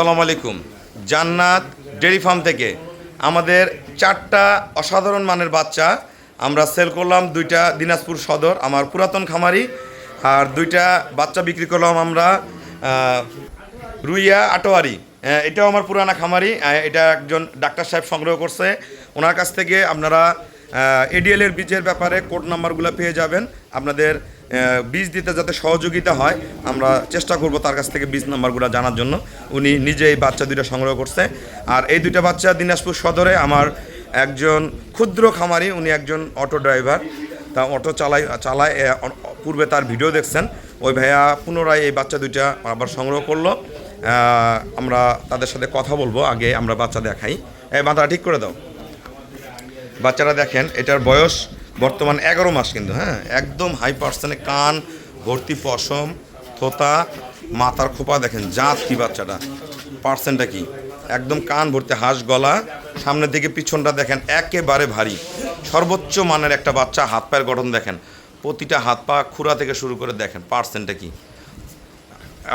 আসসালামু আলাইকুম। জান্নাত ডেয়ারি ফার্ম থেকে। আমাদের চারটা অসাধারণ মানের বাচ্চা আমরা সেল করলাম দুইটা দিনাজপুর সদর আমার পুরাতন খামারি আর দুইটা বাচ্চা বিক্রি করলাম আমরা রুইয়া আটোয়ারি। আহ, এটাও আমার পুরানা খামারি এটা একজন ডাক্তার সাহেব সংগ্রহ করছে। ওনার কাছ থেকে আপনারা এডিএল এর বীজের ব্যাপারে কোড নাম্বারগুলো পেয়ে যাবেন। আপনাদের বীজ দিতে যাতে সহযোগিতা হয়, আমরা চেষ্টা করব তার কাছ থেকে বীজ নাম্বারগুলো জানার জন্য। উনি নিজে এই বাচ্চা দুইটা সংগ্রহ করছে। আর এই দুইটা বাচ্চা দিনাজপুর সদরে আমার একজন ক্ষুদ্র খামারি, উনি একজন অটো ড্রাইভার। তা অটো চালাই, চালায় পূর্বে তার ভিডিও দেখছেন। ওই ভাইয়া পুনরায় এই বাচ্চা দুইটা আবার সংগ্রহ করল। আমরা তাদের সাথে কথা বলব, আগে আমরা বাচ্চা দেখাই। মাথাটা ঠিক করে দাও। বাচ্চারা দেখেন, এটার বয়স বর্তমান এগারো মাস কিন্তু হ্যাঁ? একদম হাই পার্সেন্টে কান, ভর্তি পশম, থোতা, মাথার খোপা দেখেন, জাত কি বাচ্চাটা? পার্সেন্টটা কি? একদম কান ভর্তি, হাঁস গলা, সামনের দিকে পিছনটা দেখেন, একেবারে ভারী। সর্বোচ্চ মানের একটা বাচ্চা, হাত পায়ের গঠন দেখেন, প্রতিটা হাত পা খুরা থেকে শুরু করে দেখেন পার্সেন্টটা কি?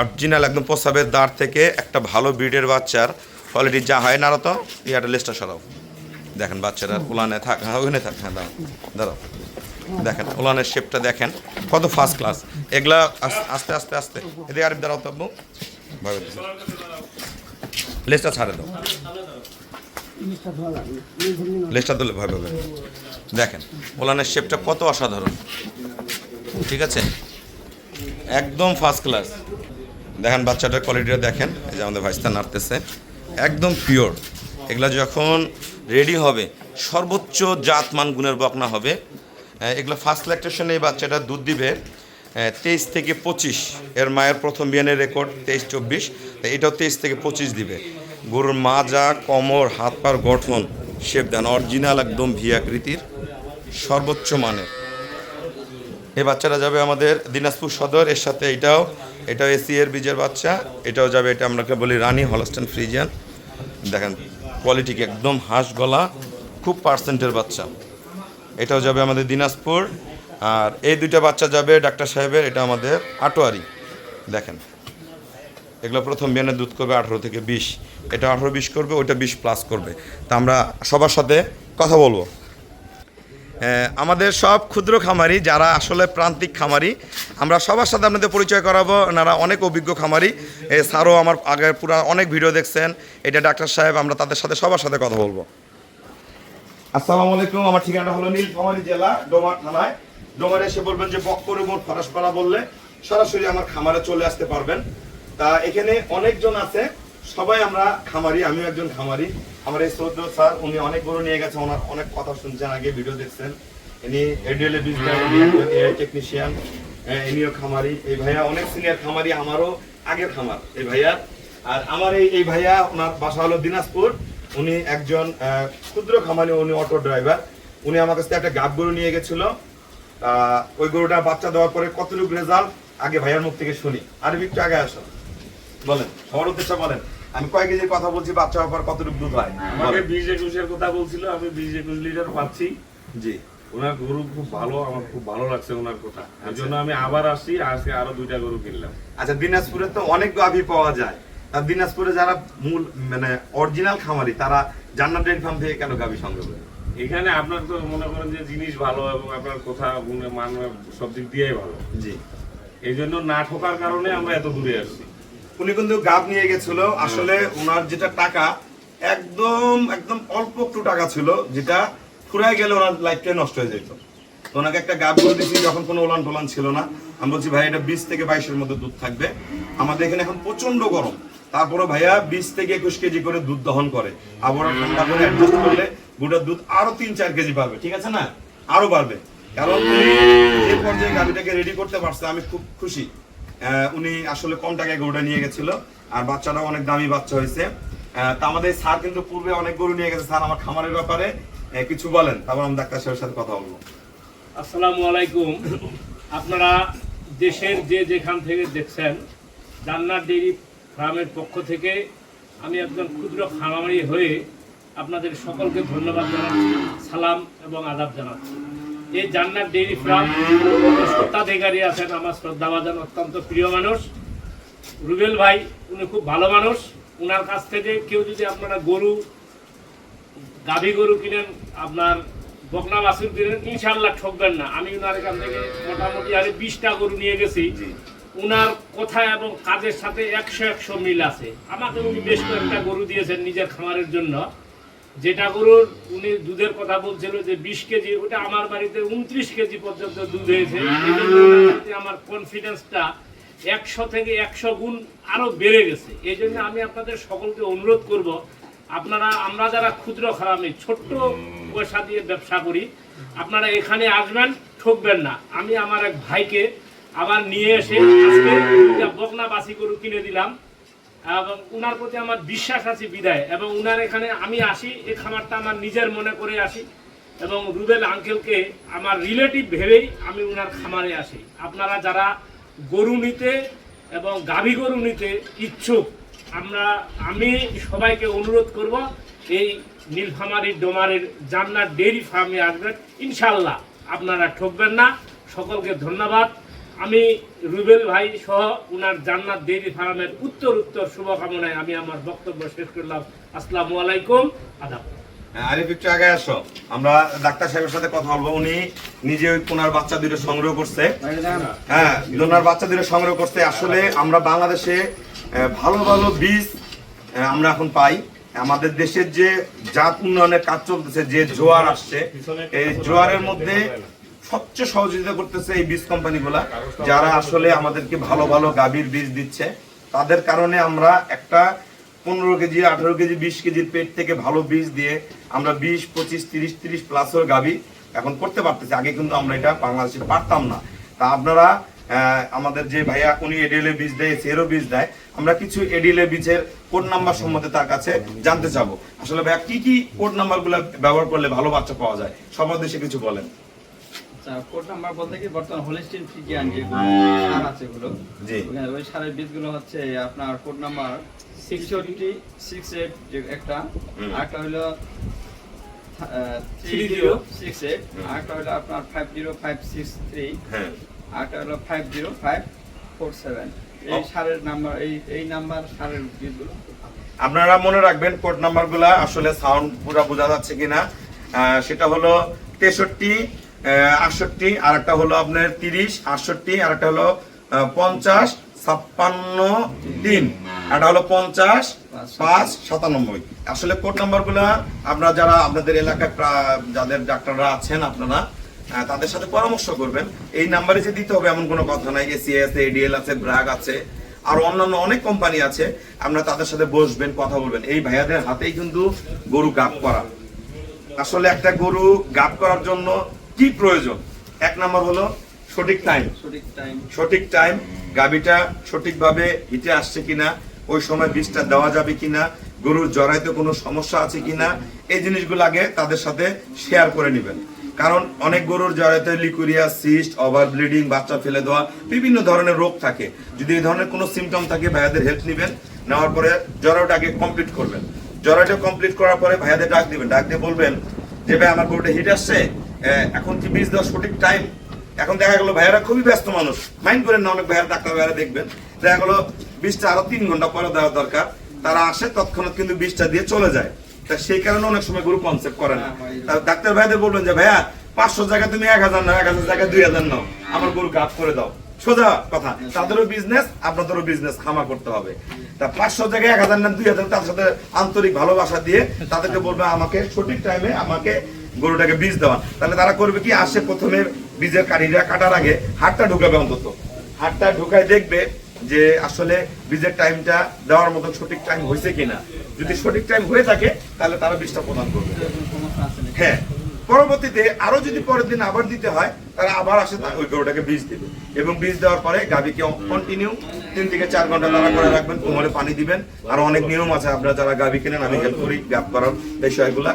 অরিজিনাল একদম প্রসাবের দাঁড় থেকে একটা ভালো ব্রিডের বাচ্চার কোয়ালিটি যা হয় না তো ইয়াটা লেসটা সরাও। দেখেন বাচ্চারা উলানে থাক হ্যাঁ ওখানে থাক হ্যাঁ দাঁড়াও দাঁড়াও। দেখেন, উলানের শেপটা দেখেন, কত ফার্স্ট ক্লাস এগুলা আস্তে আস্তে আস্তে। এদিকে আরেক দাঁড়াও তো আব্বু। ভাবে। লেজটা ছাড়ে দাও। লেজটা দিলে ভয় পাবে। দেখেন ওলানের শেপটা কত অসাধারণ। ঠিক আছে? একদম ফার্স্ট ক্লাস দেখেন, বাচ্চাটার কোয়ালিটিটা দেখেন। এই যে আমাদের ভাইস্তা নাড়তেছে। একদম পিওর এগুলা যখন রেডি হবে। সর্বোচ্চ জাত মান গুণের বকনা হবে। এগুলো ফার্স্ট ল্যাকটেশনে এই বাচ্চাটা দুধ দিবে। তেইশ থেকে পঁচিশ। এর মায়ের প্রথম বিয়ানের রেকর্ড তেইশ, চব্বিশ। এটাও তেইশ থেকে পঁচিশ দিবে। গরুর মাজা, কমর, হাত পার গঠন শেপ দেন অরিজিনাল একদম ভি আকৃতির সর্বোচ্চ মানের। এই বাচ্চাটা যাবে আমাদের দিনাজপুর সদর। এর সাথে এটাও এটাও এসি এর বীজের বাচ্চা। এটাও যাবে, এটা আমরাকে বলি রানী হলস্টেন ফ্রিজিয়ান। দেখেন কোয়ালিটি একদম হাঁস গলা, খুব পার্সেন্টের বাচ্চা। এটাও যাবে আমাদের দিনাজপুর। আর এই দুইটা বাচ্চা যাবে ডাক্তার সাহেবের, এটা আমাদের আটোয়ারি। দেখেন। এগুলো প্রথম বিয়ানে দুধ করবে আঠেরো থেকে বিশ। এটা আঠেরো বিশ করবে, ওইটা বিশ প্লাস করবে। তা আমরা সবার সাথে কথা বলব। আমাদের সব ক্ষুদ্র খামারি যারা আসলে প্রান্তিক খামারি, আমরা সবার সাথে আপনাদের পরিচয় করাবো। ওনারা অনেক অভিজ্ঞ খামারি। স্যারও আমার আগে পুরা অনেক ভিডিও দেখছেন। এটা ডাক্তার সাহেব, আমরা তাদের সাথে সবার সাথে কথা বলব। আসসালামু আলাইকুম, আমার ঠিকানা হলো নীলফামারী জেলা, ডোমার থানায়। ডোমারে এসে বলবেন যে বক্করে মোট ফরাসপাড়া বললে সরাসরি আমার খামারে চলে আসতে পারবেন। তা এখানে অনেকজন আছে সবাই আমরা খামারি, আমিও একজন খামারি। আমার এই শ্রদ্ধ স্যার, উনি অনেক গরু নিয়ে গেছে, ওনার অনেক কথা শুনছেন, আগে ভিডিও দেখছেন। ইনি এডিএল টেকনিশিয়ান ইনিও খামারি। এই ভাইয়া অনেক সিনিয়র খামারি, আমারও আগের খামার, এই ভাইয়া। আর আমার এই এই ভাইয়া, ওনার বাসা হলো দিনাজপুর। উনি একজন ক্ষুদ্র খামারি, উনি অটো ড্রাইভার উনি আমার কাছে একটা গাব গরু নিয়ে গেছিল। ওই গরুটা বাচ্চা দেওয়ার পরে কতটুকু রেজাল্ট আগে ভাইয়ার মুখ থেকে শুনি। আর একটু আগে আসো। বলেন, সবার উদ্দেশ্যে বলেন। আমি কয় কেজির কথা বলছি বাচ্চা হওয়ার পর কতটুকু দুধ হয়? আমাকে বলেন। বিশ একুশের কথা বলছিল আমি বিশ একুশ লিটার পাচ্ছি। জি। ওনার গরু খুব ভালো আমার খুব ভালো লাগছে ওনার কথা। এই জন্য আমি আবার আসছি আজকে আরও দুইটা গরু কিনলাম। আচ্ছা দিনাজপুরে তো অনেক গাভী পাওয়া যায়। আর দিনাজপুরে যারা মূল মানে অরিজিনাল খামারি তারা জান্নাত ডেয়ারি ফার্ম থেকে কেন গাভী সংগ্রহ করে? এখানে আপনার তো মনে করেন যে জিনিস ভালো এবং আপনার কথা গুণে মান সব দিক দিয়েই ভালো। জি। এই জন্য না ঠকার কারণে আমরা এত দূরে আসছি। উনি কিন্তু গাব নিয়ে গেছিল। আসলে ওনার যেটা টাকা, একদম একদম অল্প একটু টাকা ছিল, যেটা ফুরাই গেলে ওনার লাইফটাই নষ্ট হয়ে যেত। তো ওনাকে একটা গাব করে দিয়েছি, যখন কোনো ওলান টোলান ছিল না। আমি বলছি, ভাই, এটা বিশ থেকে বাইশের মধ্যে দুধ থাকবে। আমাদের এখানে এখন প্রচণ্ড গরম। তারপরে ভাইয়া বিশ থেকে একুশ কেজি করে দুধ দহন করে। আবার ঠান্ডা করে অ্যাডজাস্ট করলে গুড়ের দুধ আরও তিন, চার কেজি বাড়বে ঠিক আছে না? আরও বাড়বে। কারণ যে পর্যায়ে গাড়িটাকে রেডি করতে পারছে, আমি খুব খুশি। উনি আসলে কম টাকায় গরুটা নিয়ে গেছিল, আর বাচ্চাটাও অনেক দামি বাচ্চা হয়েছে। তা আমাদের স্যার কিন্তু পূর্বে অনেক গরু নিয়ে গেছে, স্যার আমার খামারের ব্যাপারে কিছু বলেন। তারপর আমি ডাক্তার সাহেবের সাথে কথা বলব। আসসালামু আলাইকুম। আপনারা দেশের যে যেখান থেকে দেখছেন জান্নার ডেইরি ফার্মের পক্ষ থেকে আমি একজন ক্ষুদ্র খামারি হয়ে আপনাদের সকলকে ধন্যবাদ জানাচ্ছি, সালাম এবং আদাব জানাচ্ছি। এই জান্নার ডেইরি ফার্ম সত্ত্বাধিকারী আছেন আমার শ্রদ্ধাভাজন অত্যন্ত প্রিয় মানুষ। রুবেল ভাই উনি খুব ভালো মানুষ। ওনার কাছ থেকে কেউ যদি আপনারা গরু গাভী গরু কিনেন আপনার বকনা বাছুর কিনেন ইনশাল্লাহ ঠকবেন না। আমি ওনার এখান থেকে মোটামুটি আরে বিশটা গরু নিয়ে গেছি। উনার কথা এবং কাজের সাথে একশো একশো মিল আছে। আমাকে উনি বেশ কয়েকটা গরু দিয়েছেন নিজের খামারের জন্য। যেটা গরুর উনি দুধের কথা বলছিল যে বিশ কেজি, ওটা আমার বাড়িতে উনত্রিশ কেজি পর্যন্ত দুধ হয়েছে। আমার কনফিডেন্সটা একশো থেকে একশো গুণ আরও বেড়ে গেছে। এই জন্য আমি আপনাদের সকলকে অনুরোধ করব, আপনারা, আমরা যারা ক্ষুদ্র খারামি ছোট্ট পয়সা দিয়ে ব্যবসা করি, আপনারা এখানে আসবেন, ঠকবেন না। আমি আমার এক ভাইকে আবার নিয়ে এসে আজকে বকনা বাসি গরু কিনে দিলাম। এবং উনার প্রতি আমার বিশ্বাস আছে বিদায়। এবং উনার এখানে আমি আসি এই খামারটা আমার নিজের মনে করে আসি। এবং রুবেল আঙ্কেলকে আমার রিলেটিভ ভেবেই আমি উনার খামারে আসি। আপনারা যারা গরু নিতে এবং গাভী গরু নিতে ইচ্ছুক, আমরা, আমি সবাইকে অনুরোধ করব এই নীলফামারী ডোমারের জান্নার ডেইরি ফার্মে আসবেন। ইনশাল্লাহ আপনারা ঠকবেন না। সকলকে ধন্যবাদ। আমি রুবেল ভাই সহ উনার জান্নাত ডেইরি ফার্মের উত্তর উত্তর শুভকামনায় আমি আমার বক্তব্য শেষ করলাম। আসসালামু আলাইকুম আদাব। হ্যাঁ, আরিফ একটু আগে আসো। আমরা ডাক্তার সাহেবের সাথে কথা বলব। উনি নিজে ওই কোনার বাচ্চা দুটো সংগ্রহ করছে। হ্যাঁ কোনার বাচ্চা দুটো সংগ্রহ করছে। আসলে আমরা বাংলাদেশে ভালো ভালো বীজ আমরা এখন পাই। আমাদের দেশের যে জাত উন্নয়নের কাজ চলতেছে যে জোয়ার আসছে এই জোয়ারের মধ্যে সবচেয়ে সহযোগিতা করতেছে এই বীজ কোম্পানিগুলা, যারা আসলে আমাদেরকে ভালো ভালো গাভীর বীজ দিচ্ছে। তাদের কারণে আমরা একটা পনেরো কেজি, আঠারো কেজি, বিশ কেজির পেট থেকে ভালো বীজ দিয়ে আমরা বিশ, পঁচিশ, তিরিশ তিরিশ প্লাসের গাভী এখন করতে পারতেছি। আগে কিন্তু আমরা এটা বাংলাদেশে পারতাম না। তা আপনারা আমাদের যে ভাইয়া, উনি এডিএলএ বীজ দেয়, সেরও বীজ দেয়। আমরা কিছু এডিএলএ বীজের কোড নাম্বার সম্বন্ধে তার কাছে জানতে চাবো। আসলে ভাইয়া, কি কি কোড নাম্বারগুলো ব্যবহার করলে ভালো বাচ্চা পাওয়া যায়? সবার দেশে কিছু বলেন। আচ্ছা কোড নাম্বার বলতে কি বর্তমান হোলিস্টিন ফ্রিজিয়ান যেগুলো সার আছে জি। ওই সারের বীজগুলো হচ্ছে আপনার code number sixty six eight যে একটা হুম। আরেকটা হলো থ্রি জিরো সিক্স এইট। আরেকটা হলো আপনার five zero five six three হ্যাঁ। আরেকটা হলো five zero five four seven এই সারের নাম্বার এই এই নাম্বার সারের বীজগুলো। আপনারা মনে রাখবেন কোড নাম্বার নাম্বারগুলা আসলে সাউন্ড পুরো বোঝা যাচ্ছে কিনা। আহ, সেটা হলো তেষট্টি আটষট্টি আর একটা হলো আপনার তিরিশ, আটষট্টি আর একটা হলো পঞ্চাশ, ছাপ্পান্ন, তিন। একটা হলো পঞ্চাশ, পাঁচ, সাতানব্বই। আসলে কোড নাম্বারগুলা আপনারা যারা আপনাদের এলাকায় যাদের ডাক্তাররা আছেন আপনারা তাদের সাথে পরামর্শ করবেন। এই নাম্বারে যে দিতে হবে এমন কোনো কথা নাই। এসিএ আছে এডিএল আছে ব্রাগ আছে, আর অন্যান্য অনেক কোম্পানি আছে। আমরা তাদের সাথে বসবেন, কথা বলবেন। এই ভাইয়াদের হাতেই কিন্তু গরু গাপ করা। আসলে একটা গরু গাপ করার জন্য কি প্রয়োজন? এক নম্বর হলো সঠিক টাইম সঠিক টাইম সঠিক টাইম গাবিটা সঠিকভাবে হিটে আসছে কিনা ওই সময় বীজটা দেওয়া যাবে কিনা গরুর জরাইতে কোনো সমস্যা আছে কিনা এই জিনিসগুলো আগে তাদের সাথে শেয়ার করে নেবেন। কারণ অনেক গরুর জরাইতে লিকুরিয়া সিস্ট ওভার ব্লিডিং বাচ্চা ফেলে দেওয়া বিভিন্ন ধরনের রোগ থাকে। যদি এই ধরনের কোনো সিমটম থাকে ভাইয়াদের হেল্প নেবেন নেওয়ার পরে জরাইটাকে কমপ্লিট করবেন। জরাইটা কমপ্লিট করার পরে ভাইয়াদের ডাক দিবেন। ডাক দিয়ে বলবেন যে ভাই আমার গরুটা হিট আসছে? এখন কি বীজ দেওয়ার সঠিক টাইম এখন দেখা গেলো ভাইয়ারা খুবই ব্যস্ত মানুষ। মাইন্ড করেন না, অনেক ভাইয়ারা, ডাক্তার ভাইয়ারা দেখবেন। দেখা গেলো বীজটা আরও তিন ঘণ্টা পরে দেওয়া দরকার। তারা আসে, তৎক্ষণাৎ কিন্তু বীজটা দিয়ে চলে যায়। তা সেই কারণে অনেক সময় গরু কনসেপ্ট করে না। ডাক্তার ভাইদের বলবেন যে, ভাইয়া, পাঁচশো জায়গায় তুমি এক হাজার নাও, এক হাজার জায়গায় দুই হাজার নাও। আমার গরু গাছ করে দাও। সোজা কথা, তাদেরও বিজনেস আপনাদেরও বিজনেস খামা করতে হবে। তা পাঁচশো জায়গায় এক হাজার নেন দুই হাজার তাদের সাথে আন্তরিক ভালোবাসা দিয়ে তাদেরকে বলবে, আমাকে সঠিক টাইমে আমাকে গরুটাকে বীজ দেওয়া। তাহলে তারা করবে কি? আসে প্রথমে বীজের কাঠিটা কাটার আগে হাতটা ঢুকাবে অন্তত। হাতটা ঢুকায় দেখবে যে আসলে বীজের টাইমটা দেওয়ার মতো সঠিক টাইম হয়েছে কিনা। যদি সঠিক টাইম হয়ে থাকে, তাহলে তারা বীজটা প্রদান করবে? হ্যাঁ। পরবর্তীতে আরও যদি পরের দিন আবার দিতে হয় তারা আবার আসে ওই গরুটাকে বীজ দেবে। এবং বীজ দেওয়ার পরে গাভীকে কন্টিনিউ তিন থেকে চার ঘণ্টা তারা করে রাখবেন, কোমরে পানি দিবেন। আর অনেক নিয়ম আছে আপনারা যারা গাভী কেনেন, আমি হেল্প করি গাপ করার বিষয়গুলা।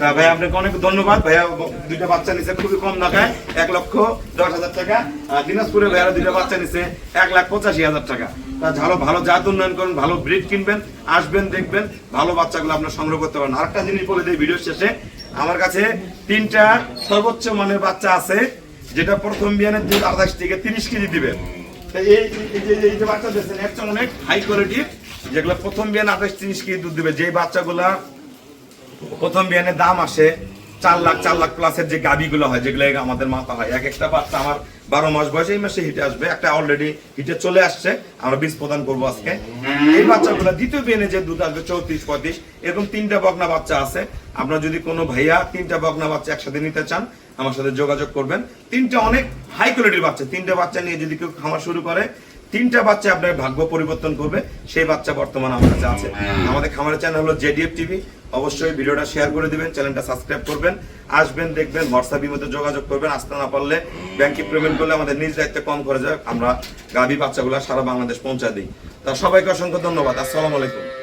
তা ভাই, আপনাকে অনেক ধন্যবাদ। ভাইয়া, দুইটা বাচ্চা নিছে, খুবই কম টাকায়, এক লক্ষ দশ হাজার টাকা। আর দিনাজপুরে ভাইয়ারা দুইটা বাচ্চা নিছে, এক লাখ পঁচাশি হাজার টাকা। তা ভালো ভালো জাত উন্নয়ন করুন, ভালো ব্রিড কিনবেন, আসবেন, দেখবেন, ভালো বাচ্চাগুলো আপনার সংগ্রহ করতে পারেন আরেকটা জিনিস বলে দিই ভিডিও শেষে, আমার কাছে তিনটা সর্বোচ্চ মানের বাচ্চা আছে, যেটা প্রথম বিয়ানের দুধ আঠাশ থেকে তিরিশ কেজি দিবেন এই এই যে যে বাচ্চা দিয়েছেন একটা অনেক হাই কোয়ালিটির যেগুলো প্রথম বিয়ান আঠাশ, তিরিশ কেজি দুধ দিবে। যেই বাচ্চাগুলা প্রথম বিয়ানের দাম আসে চার লাখ চার লাখ প্লাসের যে গাবিগুলো হয়, যেগুলো আমাদের মাথা হয়। এক একটা বাচ্চা আমার বারো মাস বয়সে, এই মাসে হিটে আসবে। একটা অলরেডি হিটে চলে আসছে। আমরা বীজ প্রদান করব আজকে। এই বাচ্চাগুলো দ্বিতীয় বিয়ানে যে দুধ আসবে, চৌত্রিশ, পঁয়ত্রিশ এরকম তিনটা বকনা বাচ্চা আছে। আপনারা যদি কোনো ভাইয়া তিনটা বকনা বাচ্চা একসাথে নিতে চান, আমার সাথে যোগাযোগ করবেন। তিনটা অনেক হাই কোয়ালিটির বাচ্চা। তিনটা বাচ্চা নিয়ে যদি কেউ খামার শুরু করে, তিনটা বাচ্চা আপনার ভাগ্য পরিবর্তন করবে। সেই বাচ্চা বর্তমানে আমার কাছে আছে। আমাদের খামারের চ্যানেল হলো জেডিএফ টিভি অবশ্যই ভিডিওটা শেয়ার করে দিবেন, চ্যানেলটা সাবস্ক্রাইব করবেন, আসবেন, দেখবেন হোয়াটসঅ্যাপের মধ্যে যোগাযোগ করবেন, আসতে না পারলে ব্যাংকে পেমেন্ট করলে আমাদের নিজ দায়িত্বে কম করে যায়। আমরা গাভী বাচ্চাগুলো সারা বাংলাদেশ পৌঁছা দিই। তা সবাইকে অসংখ্য ধন্যবাদ। আসসালামু আলাইকুম।